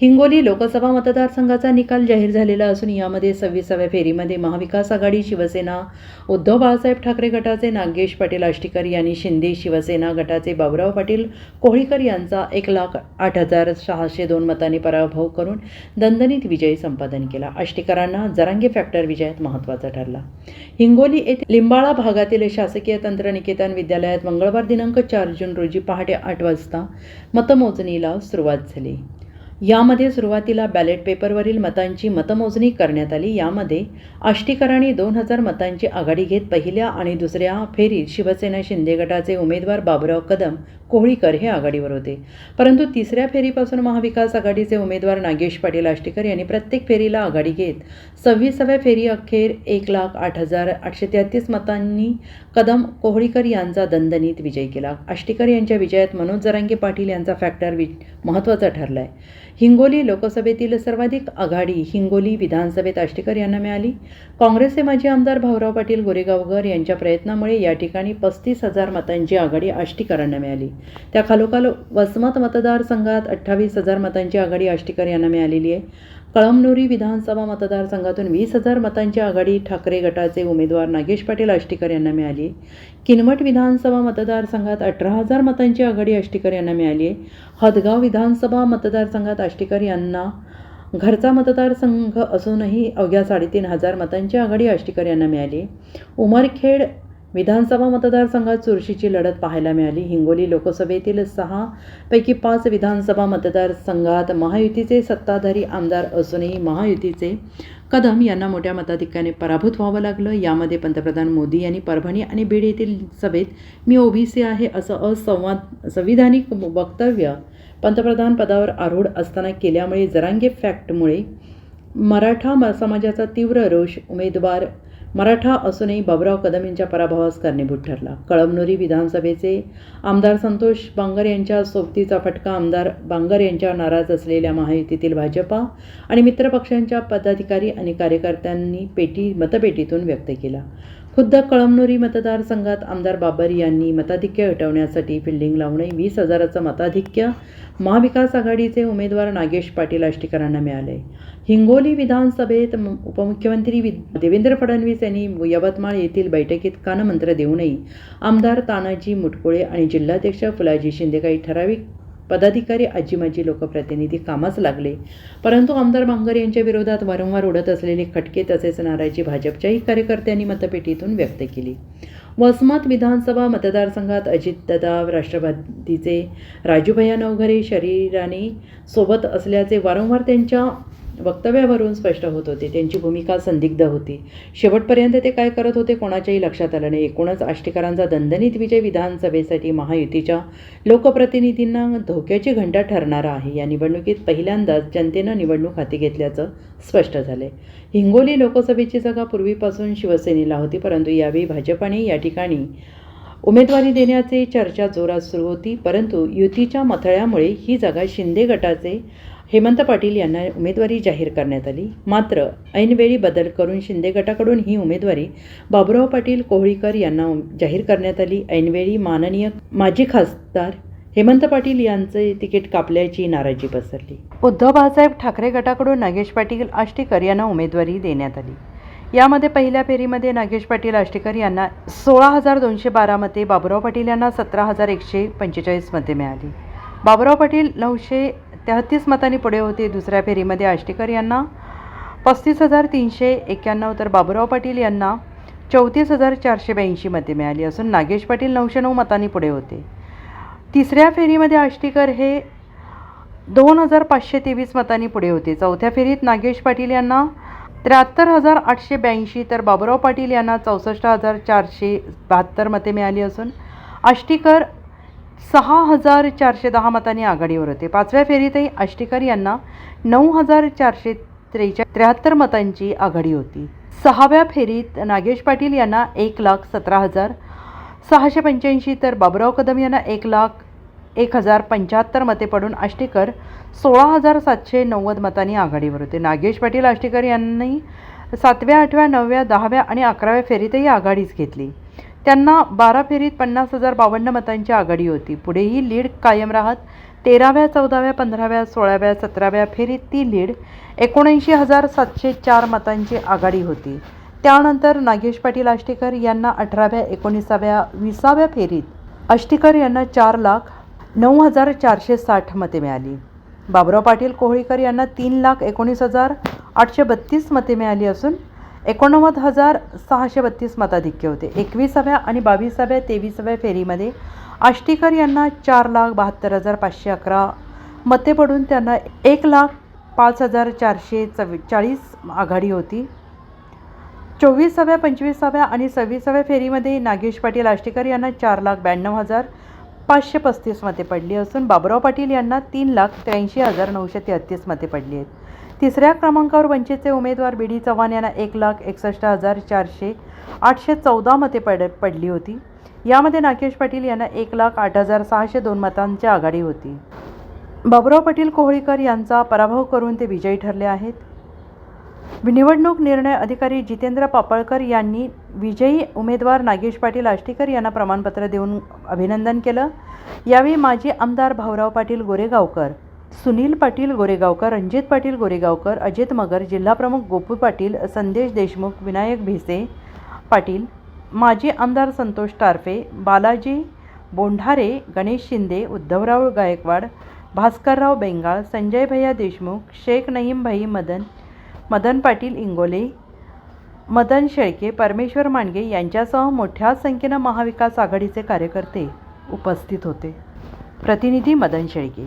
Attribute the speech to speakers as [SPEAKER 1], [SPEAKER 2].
[SPEAKER 1] हिंगोली लोकसभा मतदारसंघाचा निकाल जाहीर झालेला असून यामध्ये सव्वीसाव्या फेरीमध्ये महाविकास आघाडी शिवसेना उद्धव बाळासाहेब ठाकरे गटाचे नागेश पाटील आष्टीकर यांनी शिंदे शिवसेना गटाचे बाबुराव पाटील कोळीकर यांचा एक लाख आठ हजार सहाशे दोन मतांनी पराभव करून दणदणीत विजय संपादन केला. आष्टीकरांना जरांगे फॅक्टर विजयात महत्त्वाचा ठरला. हिंगोली येथे लिंबाळा भागातील शासकीय तंत्रनिकेतन विद्यालयात मंगळवार दिनांक चार जून रोजी पहाटे आठ वाजता मतमोजणीला सुरुवात झाली. यामध्ये सुरुवातीला बॅलेट पेपरवरील मतांची मतमोजणी करण्यात आली. यामध्ये आष्टीकरांनी दोन हजार मतांची आघाडी घेत पहिल्या आणि दुसऱ्या फेरीत शिवसेना शिंदे गटाचे उमेदवार बाबुराव कदम कोहळीकर हे आघाडीवर होते. परंतु तिसऱ्या फेरीपासून महाविकास आघाडीचे उमेदवार नागेश पाटील आष्टीकर यांनी प्रत्येक फेरीला आघाडी घेत सव्वीसाव्या फेरी अखेर एक लाख आठ हजार आठशे तेहतीस मतांनी कदम कोहळीकर यांचा दणदणीत विजय केला. आष्टीकर यांच्या विजयात मनोज जरांगे पाटील यांचा फॅक्टर वि महत्त्वाचा ठरला आहे हिंगोली लोकसभेतील सर्वाधिक आघाडी हिंगोली विधानसभेत आष्टीकर यांना मिळाली. काँग्रेसचे माजी आमदार भाऊराव पाटील गोरेगावकर यांच्या प्रयत्नामुळे या ठिकाणी पस्तीस हजार मतांची आघाडी आष्टीकरांना मिळाली. त्या खालोखाल वसमत मतदारसंघात अठ्ठावीस हजार मतांची आघाडी आष्टीकर यांना मिळालेली आहे. कळमनुरी विधानसभा मतदारसंघातून वीस हजार मतांची आघाडी ठाकरे गटाचे उमेदवार नागेश पाटील आष्टीकर यांना मिळाली. किनवट विधानसभा मतदारसंघात अठरा हजार मतांची आघाडी आष्टीकर यांना मिळाली. आहे हदगाव विधानसभा मतदारसंघात आष्टीकर यांना घरचा मतदारसंघ असूनही अवघ्या साडेतीन हजार मतांची आघाडी आष्टीकर यांना मिळाली. उमरखेड विधानसभा मतदारसंघात चुरशीची लढत पाहायला मिळाली. हिंगोली लोकसभेतील सहा पैकी पाच विधानसभा मतदारसंघात महायुतीचे सत्ताधारी आमदार असूनही महायुतीचे कदम यांना मोठ्या मताधिक्याने पराभूत व्हावं लागलं. यामध्ये पंतप्रधान मोदी यांनी परभणी आणि बीड येथील सभेत मी ओबीसी आहे असं असंवाद संविधानिक वक्तव्य पंतप्रधान पदावर आरूढ असताना केल्यामुळे जरांगे फॅक्टमुळे मराठा समाजाचा तीव्र रोष उमेदवार मराठा असूनही बाबुराव कदम यांच्या पराभवास कारणीभूत ठरला. कळमनुरी विधानसभेचे आमदार संतोष बांगर यांच्या सोबतीचा फटका आमदार बांगर यांच्या नाराज असलेल्या महायुतीतील भाजपा आणि मित्रपक्षांच्या पदाधिकारी आणि कार्यकर्त्यांनी पेटी मतपेटीतून व्यक्त केला. खुद्द कळमनुरी मतदारसंघात आमदार बाबर यांनी मताधिक्य हटवण्यासाठी फिल्डिंग लावणे वीस हजाराचं मताधिक्य महाविकास आघाडीचे उमेदवार नागेश पाटील आष्टीकरांना मिळाले. हिंगोली विधानसभेत उपमुख्यमंत्री देवेंद्र फडणवीस यांनी यवतमाळ येथील बैठकीत कानमंत्र देऊनही आमदार तानाजी मुटकुळे आणि जिल्हाध्यक्ष फुलाजी शिंदे काही ठराविक पदाधिकारी आजीमाजी लोकप्रतिनिधी कामास लागले. परंतु आमदार बांगर यांच्या विरोधात वारंवार उडत असलेले खटके तसेच नाराजी भाजपच्याही कार्यकर्त्यांनी मतपेटीतून व्यक्त केली. वसमत विधानसभा मतदारसंघात अजितदादा राष्ट्रवादीचे राजूभैया नवघरे शरीराने सोबत असल्याचे वारंवार त्यांच्या वक्तव्यावरून स्पष्ट होत होते. त्यांची भूमिका संदिग्ध होती. शेवटपर्यंत ते काय करत होते कोणाच्याही लक्षात आलं नाही. एकूणच आष्टीकरांचा दणदणीत विजय विधानसभेसाठी महायुतीच्या लोकप्रतिनिधींना धोक्याची घंटा ठरणारा आहे. या निवडणुकीत पहिल्यांदाच जनतेनं निवडणूक हाती घेतल्याचं स्पष्ट झालंय. हिंगोली लोकसभेची जागा पूर्वीपासून शिवसेनेला होती परंतु यावेळी भाजपाने या ठिकाणी उमेदवारी देण्याची चर्चा जोरात सुरू होती परंतु युतीच्या मथळ्यामुळे ही जागा शिंदे गटाचे हेमंत पाटील यांना उमेदवारी जाहीर करण्यात आली. मात्र ऐनवेळी बदल करून शिंदे गटाकडून ही उमेदवारी बाबुराव पाटील कोहळीकर यांना जाहीर करण्यात आली. ऐनवेळी माननीय माजी खासदार हेमंत पाटील यांचे तिकीट कापल्याची नाराजी पसरली. उद्धव बाळासाहेब ठाकरे गटाकडून नागेश पाटील आष्टीकर यांना उमेदवारी देण्यात आली. यामध्ये पहिल्या फेरीमध्ये नागेश पाटील आष्टीकर यांना सोळा हजार दोनशे बारा मते बाबुराव पाटील यांना सतरा हजार एकशे पंचेचाळीस मते मिळाली. बाबुराव पाटील नऊशे तेहतीस मतांनी पुढे होते दुसऱ्या फेरीमध्ये आष्टीकर यांना. पस्तीस हजार तीनशे एक्क्याण्णव तर बाबुराव पाटील यांना. चौतीस हजार चारशे ब्याऐंशी मते मिळाली असून नागेश पाटील नऊशे नऊ मतांनी पुढे होते. तिसऱ्या फेरीमध्ये आष्टीकर हे दोन हजार पाचशे तेवीस मतांनी पुढे होते. चौथ्या फेरीत नागेश पाटील यांना त्र्याहत्तर हजार आठशे ब्याऐंशी तर बाबुराव पाटील यांना चौसष्ट हजार चारशे बहात्तर मते मिळाली असून आष्टीकर सहा हजार चारशे दहा मतांनी आघाडीवर होते. पाचव्या फेरीतही आष्टीकर यांना नऊ हजार चारशे त्रेचा त्र्याहत्तर मतांची आघाडी होती. सहाव्या फेरीत नागेश पाटील यांना एक लाख सतरा हजार सहाशे पंच्याऐंशी तर बाबुराव कदम यांना एक लाख एक हजार पंच्याहत्तर मते पडून आष्टीकर सोळा हजार सातशे नव्वद मतांनी आघाडीवर होते. नागेश पाटील आष्टीकर यांनी सातव्या आठव्या नवव्या दहाव्या आणि अकराव्या फेरीतही आघाडीच घेतली. त्यांना बारा फेरीत पन्नास हजार बावन्न मतांची आघाडी होती. पुढेही लीड कायम राहत तेराव्या चौदाव्या पंधराव्या सोळाव्या सतराव्या फेरीत ती लीड एकोणऐंशी हजार सातशे चार मतांची आघाडी होती. त्यानंतर नागेश पाटील आष्टीकर यांना अठराव्या एकोणीसाव्या विसाव्या फेरीत आष्टीकर यांना चार लाख नऊ हजार चारशे साठ मते मिळाली. बाबुराव पाटील कोहळीकर यांना तीन लाख एकोणीस हजार आठशे बत्तीस मते मिळाली असून एकोणनव्वद हजार सहाशे बत्तीस मताधिक्य होते. एकविसाव्या आणि बावीसाव्या तेवीसाव्या फेरीमध्ये आष्टीकर यांना चार लाख बहात्तर हजार पाचशे अकरा मते पडून त्यांना एक लाख पाच हजार चारशे चव्वे चाळीस आघाडी होती. चोवीसाव्या पंचवीसाव्या आणि सव्वीसाव्या फेरीमध्ये नागेश पाटील आष्टीकर यांना चार लाख ब्याण्णव हजार पाचशे पस्तीस मते पडली असून बाबुराव पाटील यांना तीन लाख त्र्याऐंशी हजार नऊशे तेहत्तीस मते पडली आहेत. तिसऱ्या क्रमांकावर वंचितचे उमेदवार बी डी चव्हाण यांना एक लाख एकसष्ट हजार चारशे आठशे चौदा मते पड पडली होती. यामध्ये नागेश पाटील यांना एक लाख आठ हजार सहाशे दोन मतांची आघाडी होती. बाबुराव पाटील कोहळीकर यांचा पराभव करून ते विजयी ठरले आहेत. निवडणूक निर्णय अधिकारी जितेंद्र पापळकर यांनी विजयी उमेदवार नागेश पाटील आष्टीकर यांना प्रमाणपत्र देऊन अभिनंदन केलं. यावेळी माजी आमदार भाऊराव पाटील गोरेगावकर सुनील पाटील गोरेगावकर रणजित पाटील गोरेगावकर अजित मगर जिल्हाप्रमुख गोपू पाटील संदेश देशमुख विनायक भिसे पाटील माजी आमदार संतोष टारफे बालाजी बोंढारे गणेश शिंदे उद्धवराव गायकवाड भास्करराव बेंगाळ संजय भैया देशमुख शेख नईम भाई मदन मदन पाटील इंगोले मदन शेळके परमेश्वर मांडगे यांच्यासह मोठ्या संख्येनं महाविकास आघाडीचे कार्यकर्ते उपस्थित होते. प्रतिनिधी मदन शेळके